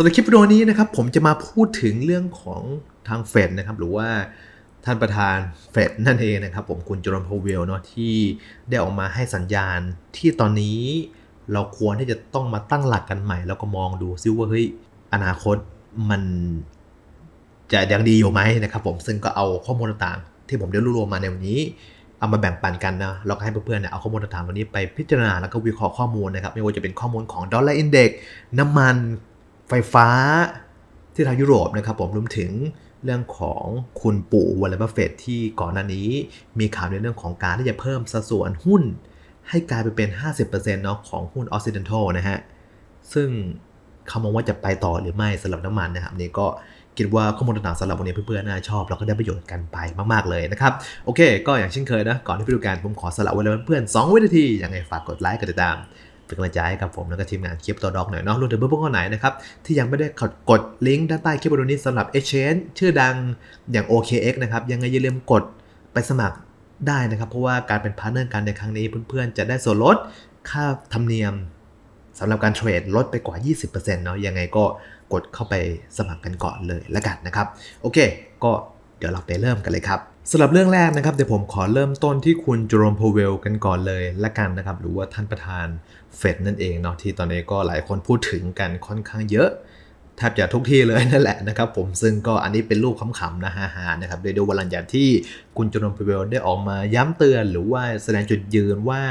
สำหรับคลิปวิดีโอนี้นะครับผมจะมาพูดถึงเรื่องของทางเฟดนะครับหรือว่าท่านประธานเฟดนั่นเองนะครับผมคุณจอร์นพาวเวลเนาะที่ได้ออกมาให้สัญญาณที่ตอนนี้เราควรที่จะต้องมาตั้งหลักกันใหม่ แล้วก็มองดูซิว่าเฮ้ยอนาคตมันจะยังดีอยู่ไหมนะครับผมซึ่งก็เอาข้อมูลต่างๆ ที่ผมได้รวบรวมมาในวันนี้เอามาแบ่งปันกันนะแล้วก็ให้เพื่อนๆเนี่ยเอาข้อมูลต่างๆเหล่านี้ไปพิจารณาแล้วก็วิเคราะห์ข้อมูลนะครับ ไม่ว่าจะเป็นข้อมูลของดอลลาร์อินเด็กซ์น้ำมัน ไฟฟ้าที่ทางยุโรปนะครับผมรวมถึงเรื่องของคุณปู่วอลเลนบัฟเฟตที่ก่อนหน้านี้มีข่าวในเรื่องของการที่จะเพิ่มสัดส่วนหุ้น ให้กลายไปเป็น 50%เนาะของหุ้นออ c ซิเดนทัลนะฮะ ซึ่งเขามองว่าจะไปต่อหรือไม่สำหรับน้ำมันนะครับนี่ก็คิดว่าข้อมูลต่างๆสำหรับวันนี้เพื่อนๆน่าชอบ แล้วก็ได้ประโยชน์กันไปมากๆเลยนะครับ โอเค ก็อย่างเช่นเคยนะ ก่อนที่ไปดูการผมขอสละเวลาเพื่อนๆ2วินาทียังไงฝากกดไลค์กดติดตาม เป็นกำลังใจให้กับผมแล้วก็ทีมงานคลิปตัวดอกหน่อยเนาะรวมถึงเพื่อนๆคนไหนนะครับที่ยังไม่ได้กดลิงก์ด้านใต้คลิปวิดีโอนี้สำหรับ Exchange ชื่อดังอย่าง OKX นะครับยังไงอย่าลืมกดไปสมัครได้นะครับ เพราะว่าการเป็นพาร์ทเนอร์กันในครั้งนี้เพื่อนๆ จะได้ส่วนลดค่าธรรมเนียมสำหรับการเทรดลดไปกว่า 20%เนาะยังไงก็กดเข้าไปสมัครกันก่อนเลยละกันนะครับ โอเค ก็เดี๋ยวเราไปเริ่มกันเลยครับ สำหรับเรื่องแรกนะครับเดี๋ยวผมขอเริ่มต้นที่คุณจอร์มพาวเวลกันก่อนเลยละกันนะครับ หรือว่าท่านประธานเฟดนั่นเองเนาะที่ตอนนี้ก็หลายคนพูดถึงกันค่อนข้างเยอะแทบจะทุกที่เลยนั่นแหละนะครับผมซึ่งก็อันนี้เป็นรูปขำๆนะฮะๆนะครับโดยดูวันหลังจากที่คุณจอร์มพาวเวลได้ออกมาย้ำเตือน หรือว่าแสดงจุดยืนว่า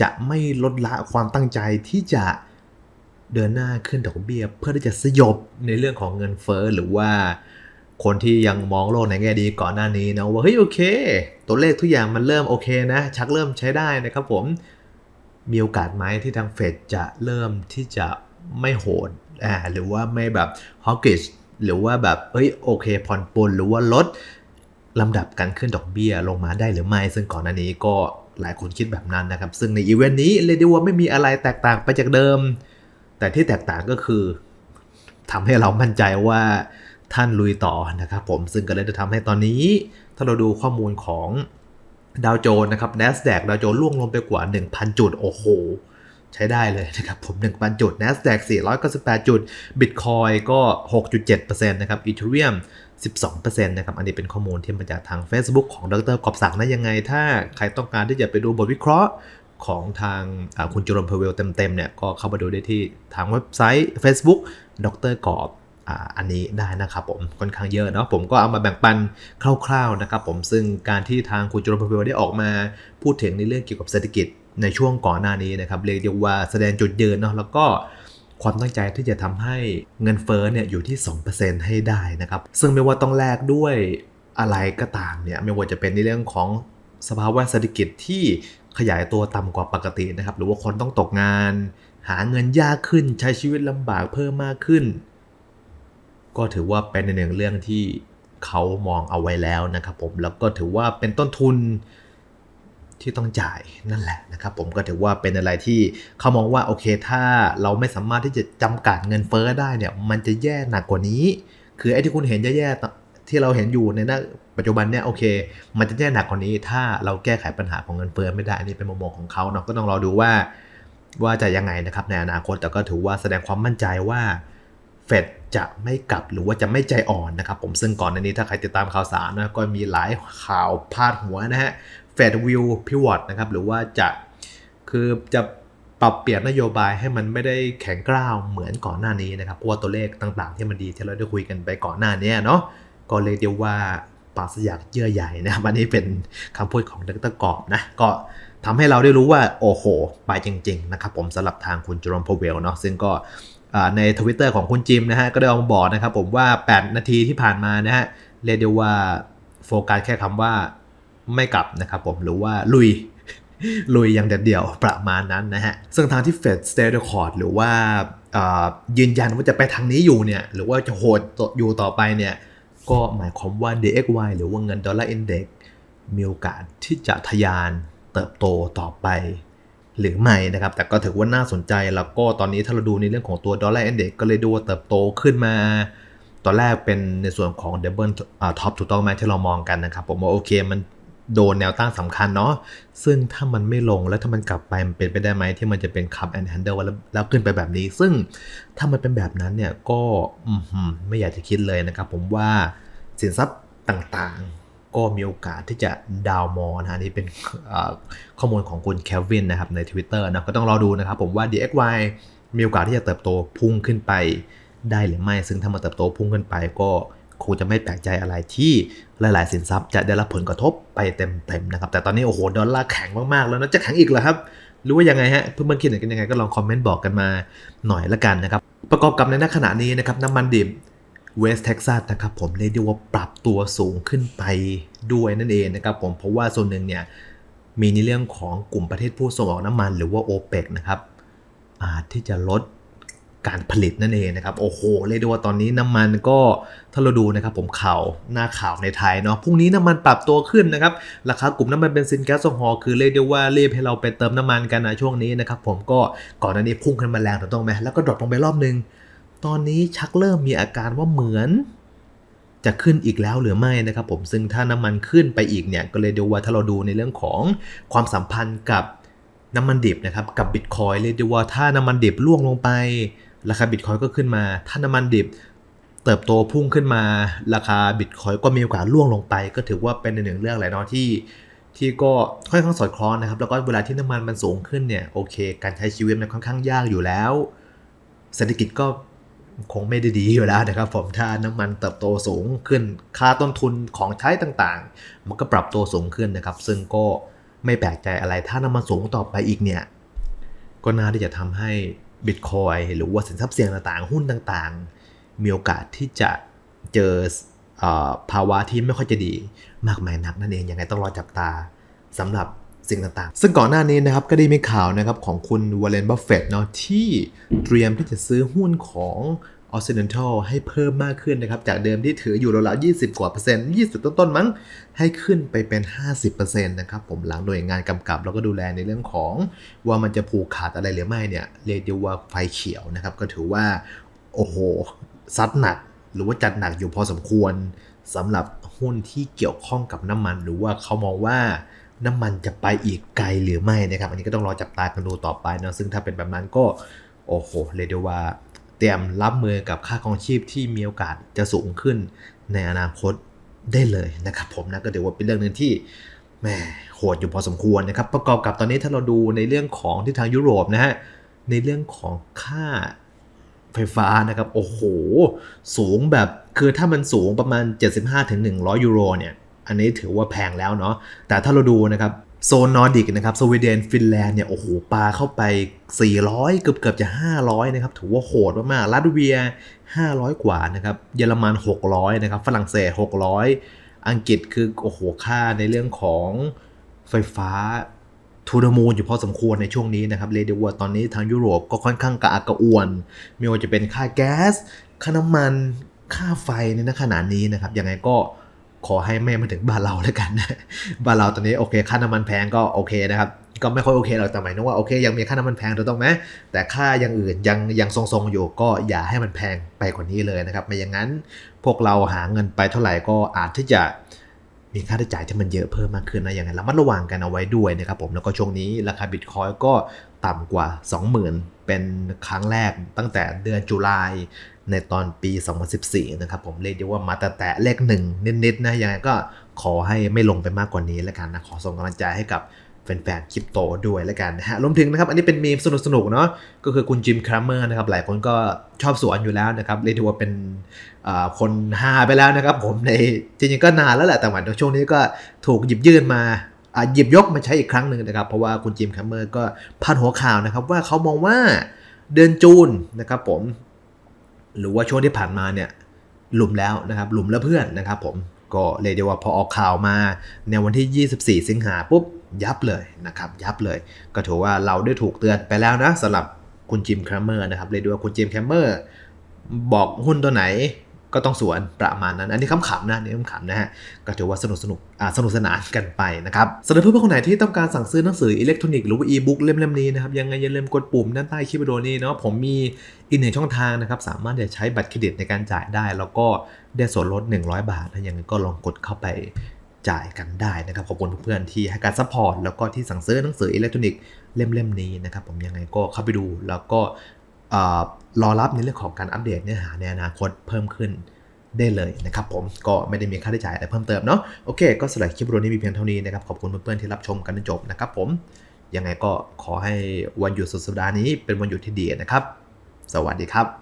จะไม่ลดละความตั้งใจที่จะเดินหน้าขึ้นดอกเบี้ยเพื่อที่จะสยบในเรื่องของเงินเฟ้อหรือว่า คนที่ยังมองโลกในแง่ดีก่อนหน้านี้นะว่าเฮ้ยโอเค ตัวเลขทุกอย่างมันเริ่มโอเคนะ ชักเริ่มใช้ได้นะครับผมมีโอกาสไหมที่ทางเฟดจะเริ่มที่จะไม่โหดอ่าหรือว่าไม่แบบฮอกกิชหรือว่าแบบเอ้ยโอเคผ่อนปลนหรือว่าลดลำดับการขึ้นดอกเบี้ยลงมาได้หรือไม่ ซึ่งก่อนหน้านี้ก็หลายคนคิดแบบนั้นนะครับ ซึ่งในอีเวนต์นี้เลยดีว่าไม่มีอะไรแตกต่างไปจากเดิม แต่ที่แตกต่างก็คือทำให้เรามั่นใจว่า ท่านลุยต่อนะครับผมซึ่งก็เลยจะทำให้ตอนนี้ ถ้าเราดูข้อมูลของดาวโจนส์นะครับ NASDAQ ดาวโจนส์ล่วงลงไปกว่า 1,000 จุด โอ้โห ใช้ได้เลยนะครับผม 1,000 จุด NASDAQ 498 จุด Bitcoin ก็ 6.7%นะครับ Ethereum 12%นะครับ อันนี้เป็นข้อมูลที่มาจากทาง Facebook ของดรกอบศักดิ์นะยังไง ถ้าใครต้องการที่จะไปดูบทวิเคราะห์ของทางคุณจุรมพเวลเต็มๆเนี่ยก็เข้ามาดูได้ที่ทางเว็บไซต์ Facebook ดรกอบ อันนี้ได้นะครับผมค่อนข้างเยอะเนาะผมก็เอามาแบ่งปันคร่าวๆนะครับผมซึ่งการที่ทางคุณจุลพเวลได้ออกมาพูดถึงในเรื่องเกี่ยวกับเศรษฐกิจในช่วงก่อนหน้านี้นะครับเรียกได้ว่าแสดงจุดยืนเนาะแล้วก็ความตั้งใจที่จะทำให้เงินเฟ้อเนี่ยอยู่ที่ 2%ให้ได้นะครับ ซึ่งไม่ว่าต้องแลกด้วยอะไรก็ตามเนี่ยไม่ว่าจะเป็นในเรื่องของสภาวะเศรษฐกิจที่ขยายตัวต่ำกว่าปกตินะครับ หรือว่าคนต้องตกงาน หาเงินยากขึ้นใช้ชีวิตลำบากเพิ่มมากขึ้น ก็ถือว่าเป็นในหนึ่งเรื่องที่เขามองเอาไว้แล้วนะครับผมแล้วก็ถือว่าเป็นต้นทุนที่ต้องจ่ายนั่นแหละนะครับผมก็ถือว่าเป็นอะไรที่เขามองว่าโอเคถ้าเราไม่สามารถที่จะจำกัดเงินเฟ้อได้เนี่ยมันจะแย่หนักกว่านี้ คือไอ้ที่คุณเห็นแย่ๆที่เราเห็นอยู่ในน้าปัจจุบันเนี่ยโอเค มันจะแย่หนักกว่านี้ ถ้าเราแก้ไขปัญหาของเงินเฟ้อไม่ได้อันนี้เป็นมุมมองของเขาเนาะก็ต้องรอดูว่าว่าจะยังไงนะครับในอนาคตแต่ก็ถือว่าแสดงความมั่นใจว่าเฟด จะไม่กลับหรือว่าจะไม่ใจอ่อนนะครับผมซึ่งก่อนในนี้ถ้าใครติดตามข่าวสารนะก็มีหลายข่าวพาดหัวนะฮะเฟดวิวพิวอตนะครับหรือว่าจะคือจะปรับเปลี่ยนนโยบายให้มันไม่ได้แข็งกร้าวเหมือนก่อนหน้านี้นะครับเพราะว่าตัวเลขต่างๆ ที่มันดีที่เราได้คุยกันไปก่อนหน้านี้เนาะก็เลยเดียวว่าปราศจากเยื่อใหญ่นะครับอันนี้เป็นคำพูดของดรกอบนะก็ทำให้เราได้รู้ว่าโอ้โหไปจริง ๆ นะครับผมสำหรับทางคุณจอร์มพเวลเนาะซึ่งก็ ในทวิตเตอร์ของคุณจิมนะฮะก็ได้ออกมาบอกนะครับผมว่า 8 นาทีที่ผ่านมานะฮะเรียกได้ว่าโฟกัสแค่คำว่าไม่กลับนะครับผมหรือว่าลุยลุยอย่างเดียวประมาณนั้นนะฮะ ซึ่งทางที่เฟดสเตทคอร์ดหรือว่ายืนยันว่าจะไปทางนี้อยู่เนี่ย หรือว่าจะโหดอยู่ต่อไปเนี่ย ก็หมายความว่า DXY หรือว่าเงินดอลลาร์อินเด็กมีโอกาสที่จะทะยานเติบโตต่อไป หรือไม่นะครับ แต่ก็ถือว่าน่าสนใจแล้วก็ตอนนี้ถ้าเราดูในเรื่องของตัวดอลลาร์อินเด็กก็เลยดูว่าเติบโตขึ้นมา ตอนแรกเป็นในส่วนของเดบเบิลท็อปถูกต้องไหมที่เรามองกันนะครับ ผมว่าโอเคมันโดนแนวต้านสำคัญเนาะซึ่งถ้ามันไม่ลงแล้วถ้ามันกลับไปมันเป็นไปได้ไหมที่มันจะเป็นคับแอนด์แฮนเดิลแล้วขึ้นไปแบบนี้ ซึ่งถ้ามันเป็นแบบนั้นเนี่ยก็ไม่อยากจะคิดเลยนะครับ ผมว่าสินทรัพย์ต่าง ก็มีโอกาสที่จะดาวมอนะฮะนี่เป็นข้อมูลของคุณแคลวินนะครับใน Twitter นะก็ต้องรอดูนะครับผมว่า DXY มีโอกาสที่จะเติบโตพุ่งขึ้นไปได้หรือไม่ ซึ่งถ้ามันเติบโตพุ่งขึ้นไปก็คงจะไม่แปลกใจอะไรที่หลาย ๆ สินทรัพย์จะได้รับผลกระทบไปเต็ม ๆ นะครับ แต่ตอนนี้โอ้โหดอลลาร์แข็งมาก ๆ แล้วนะจะแข็งอีกเหรอครับ หรือว่ายังไงฮะเพื่อนๆคิดเห็นกันยังไงก็ลองคอมเมนต์บอกกันมาหน่อยละกันนะครับ ประกอบกับในขณะนี้นะครับน้ำมันดิบ เวสเท็กซัสนะครับผมเรียกได้ว่าปรับตัวสูงขึ้นไปด้วยนั่นเองนะครับผมเพราะว่าส่วนหนึ่งเนี่ยมีในเรื่องของกลุ่มประเทศผู้ส่งออกน้ำมันหรือว่า o p e ปนะครับอาจที่จะลดการผลิตนั่นเองนะครับโอ้โหเรียกได้ว่าตอนนี้น้ำมันก็ถ้าเราดูนะครับผมข่าวหน้าข่าวในไทยเนาะพรุ่งนี้น้ำมันปรับตัวขึ้นนะครับราคากลุ่มน้ำมันเบนซินแก๊สโซฮอลคือเรียกได้ว่าเรียบให้เราไปเติมน้ำมันกันนะช่วงนี้นะครับผมก็ก่อนหน้านี้พุ่งขึ้นมาแรงถูกต้องไหมแล้วก็ดรอปลงไปรอบนึง ตอนนี้ชักเริ่มมีอาการว่าเหมือน จะขึ้นอีกแล้วหรือไม่นะครับผมซึ่งถ้าน้ำมันขึ้นไปอีกเนี่ยก็เลยดูว่าถ้าเราดูในเรื่องของความสัมพันธ์กับน้ำมันดิบนะครับกับบิตคอยเรียด้ว่าถ้าน้ำมันดิบล่วงลงไป ราคาบิตคอยก็ขึ้นมา ถ้าน้ำมันดิบเติบโตพุ่งขึ้นมา ราคาบิตคอยก็มีโอกาสล่วงลงไป ก็ถือว่าเป็นหนึ่งเรื่องแหละเนาะที่ที่ก็ค่อนข้างสอดคล้องนะครับ แล้วก็เวลาที่น้ำมันมันสูงขึ้นเนี่ยโอเค การใช้ชีวิตมันค่อนข้างยากอยู่แล้ว เศรษฐกิจก็ คงไม่ได้ดีอยู่แล้วนะครับผมถ้าน้ำมันเติบโตสูงขึ้น ค่าต้นทุนของใช้ต่างๆ มันก็ปรับตัวสูงขึ้นนะครับ ซึ่งก็ไม่แปลกใจอะไรถ้าน้ำมันสูงต่อไปอีกเนี่ยก็น่าที่จะทำให้บิตคอยหรือว่าสินทรัพย์เสี่ยงต่างๆ หุ้นต่างๆ มีโอกาสที่จะเจอเออภาวะที่ไม่ค่อยจะดีมากมายนักนั่นเองยังไงต้องรอจับตาสำหรับ สิ่งต่างๆ ซึ่งก่อนหน้านี้นะครับก็ได้มีข่าวนะครับของคุณวอลเลนบัฟเฟตเนาะที่เตรียมที่จะซื้อหุ้นของ Occidental ให้เพิ่มมากขึ้นนะครับ จากเดิมที่ถืออยู่ราวๆ20 กว่าเปอร์เซ็นต์20 ต้นๆมั้ง ให้ขึ้นไปเป็น 50%นะครับผมหลังหน่วยงานกำกับ แล้วก็ดูแลในเรื่องของว่ามันจะผูกขาดอะไรหรือไม่เนี่ย เรียกได้ว่าไฟเขียวนะครับ ก็ถือว่า โอ้โห ซัดหนัก หรือว่าจัดหนักอยู่พอสมควรสำหรับหุ้นที่เกี่ยวข้องกับน้ำมัน หรือว่าเขามองว่า น้ำมันจะไปอีกไกลหรือไม่นะครับ อันนี้ก็ต้องรอจับตากันดูต่อไปนะซึ่งถ้าเป็นแบบนั้นก็โอ้โหเรียกได้ว่าเตรียมรับมือกับค่าครองชีพที่มีโอกาสจะสูงขึ้นในอนาคตได้เลยนะครับผมนะก็ถือว่าเป็นเรื่องหนึ่งที่แหมโหดอยู่พอสมควรนะครับ ประกอบกับตอนนี้ถ้าเราดูในเรื่องของที่ทางยุโรปนะฮะในเรื่องของค่าไฟฟ้านะครับโอ้โห สูงแบบคือถ้ามันสูงประมาณ 75-100 ยูโรเนี่ย อันนี้ถือว่าแพงแล้วเนาะแต่ถ้าเราดูนะครับโซนนอร์ดิกนะครับสวีเดนฟินแลนด์เนี่ยโอ้โหปลาเข้าไป 400 เกือบเกือบจะ 500 นะครับ ถือว่าโหดมากๆลัตเวีย 500 กว่านะครับเยอรมัน 600 นะครับ ฝรั่งเศส 600 อังกฤษคือโอ้โหค่าในเรื่องของไฟฟ้าทูดมูลอยู่พอสมควรในช่วงนี้นะครับเรียกได้ว่าตอนนี้ทางยุโรปก็ค่อนข้างกระอักกระอ่วนไม่ว่าจะเป็นค่าแก๊ส ค่าน้ำมันค่าไฟในขณะนี้นะครับยังไงก็ ขอให้ไม่มาถึงบ้านเราแล้วกัน บ้านเราตอนนี้โอเค ค่าน้ำมันแพงก็โอเคนะครับ ก็ไม่ค่อยโอเคหรอกแต่หมายถึงว่าโอเค ยังมีค่าน้ำมันแพงถูกต้องไหมแต่ค่าอย่างอื่นยังยังทรงๆอยู่ก็อย่าให้มันแพงไปกว่านี้เลยนะครับ ไม่อย่างนั้นพวกเราหาเงินไปเท่าไหร่ก็อาจที่จะ มีค่าใช้จ่ายที่มันเยอะเพิ่มมากขึ้นนะอย่างไรระมัดระวังกันเอาไว้ด้วยนะครับผมแล้วก็ช่วงนี้ราคาบิตคอยก็ต่ำกว่า 20,000 เป็นครั้งแรกตั้งแต่เดือนจุลายในตอนปี 2014 นะครับผมเรียกได้ว่ามาแต่แตะเลขหนึ่งนิดๆนะยังไงก็ขอให้ไม่ลงไปมากกว่านี้แล้วกันนะ ขอส่งกำลังใจให้กับ แฟนๆคริปโตด้วยแล้วกันนะฮะรวมถึงนะครับอันนี้เป็นมีมสนุกๆเนาะก็คือคุณจิมครัมเมอร์นะครับหลายคนก็ชอบสวนอยู่แล้วนะครับเรียกว่าเป็นคนฮาไปแล้วนะครับผมในจริงๆก็นานแล้วแหละแต่ว่าช่วงนี้ก็ถูกหยิบยื่นมาหยิบยกมาใช้อีกครั้งหนึ่งนะครับเพราะว่าคุณจิมครัมเมอร์ก็พาดหัวข่าวนะครับว่าเขามองว่าเดือนจูนนะครับผมหรือว่าช่วงที่ผ่านมาเนี่ยหลุมแล้วนะครับหลุมแล้วเพื่อนนะครับผมก็เรียกได้ว่าพอออกข่าวมาในวันที่ 24 สิงหาปุ๊บ ยับเลยนะครับยับเลย ก็ถือว่าเราได้ถูกเตือนไปแล้วนะสำหรับคุณจิมแครมเมอร์นะครับเรียด้ว่าคุณจิมแครมเมอร์บอกหุ้นตัวไหนก็ต้องสวนประมาณนั้น อันนี้ขำๆนะนี่ขำๆนะฮะ ก็ถือว่าสนุกสนุกอ่าสนุกสนานกันไปนะครับสำหรับเพื่อนๆคนไหนที่ต้องการสั่งซื้อหนังสืออิเล็กทรอนิกส์หรือว่าอีบุ๊กเล่มๆนี้นะครับ ยังไงอย่าลืมกดปุ่มด้านใต้คลิปวิดีโอนี้เนาะ ผมมีอีกหนึ่งช่องทางนะครับ สามารถจะใช้บัตรเครดิตในการจ่ายได้ แล้วก็ได้ส่วนลด 100 บาทถ้าอย่างนั้นก็ลองกดเข้าไป จ่ายกันได้นะครับ ขอบคุณเพื่อนๆที่ให้การซัพพอร์ตแล้วก็ที่สั่งซื้อหนังสืออิเล็กทรอนิกส์เล่มๆนี้นะครับ ผมยังไงก็เข้าไปดูแล้วก็เอ่อรอรับในเรื่องของการอัปเดตเนื้อหาในอนาคตเพิ่มขึ้นได้เลยนะครับผมก็ไม่ได้มีค่าใช้จ่ายอะไรเพิ่มเติมเนาะโอเค ก็สำหรับคลิปวิดีโอนี้มีเพียงเท่านี้นะครับ ขอบคุณเพื่อนๆที่รับชมกันจนจบนะครับผมยังไงก็ขอให้วันหยุดสุดสัปดาห์นี้เป็นวันหยุดที่ดีนะครับ สวัสดีครับ